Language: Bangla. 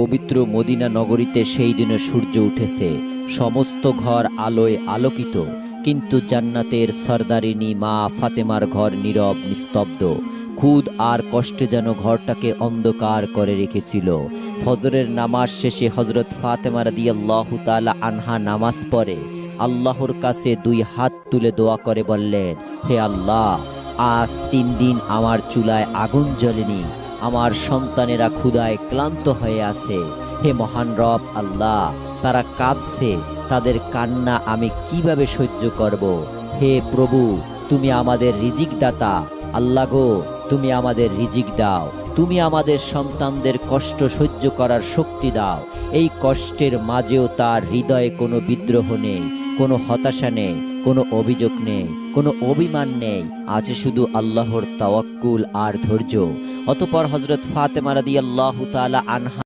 পবিত্র মদিনা নগরীতে সেই দিনে সূর্য উঠেছে। সমস্ত ঘর আলোয় আলোকিত, কিন্তু জান্নাতের সর্দারিনী মা ফাতেমার ঘর নীরব, নিস্তব্ধ। খুদ আর কষ্টে যেন ঘরটাকে অন্ধকার করে রেখেছিল। ফজরের নামাজ শেষে হজরত ফাতেমা রাদিয়াল্লাহু তাআলা আনহা নামাজ পড়ে। আল্লাহর কাছে দুই হাত তুলে দোয়া করে বললেন, হে আল্লাহ, আজ তিন দিন আমার চুলায় আগুন জ্বলেনি। আমার সন্তানেরা ক্ষুদায় ক্লান্ত হয়ে আছে। হে মহান রব আল্লাহ, তারা কাঁদছে, তাদের কান্না আমি কীভাবে সহ্য করব? হে প্রভু, তুমি আমাদের রিজিক দাতা আল্লাহ গো তুমি আমাদের রিজিক দাও। তুমি আমাদের সন্তানদের কষ্ট সহ্য করার শক্তি দাও। এই কষ্টের মাঝেও তার হৃদয়ে কোনো বিদ্রোহ নেই, কোনো হতাশা নেই, কোনো অভিযোগ নেই, কোনো অভিমান নেই। আছে শুধু আল্লাহর তাওয়াক্কুল আর ধৈর্য। অতপর হজরত ফাতেমা আল্লাহ তালা আনহা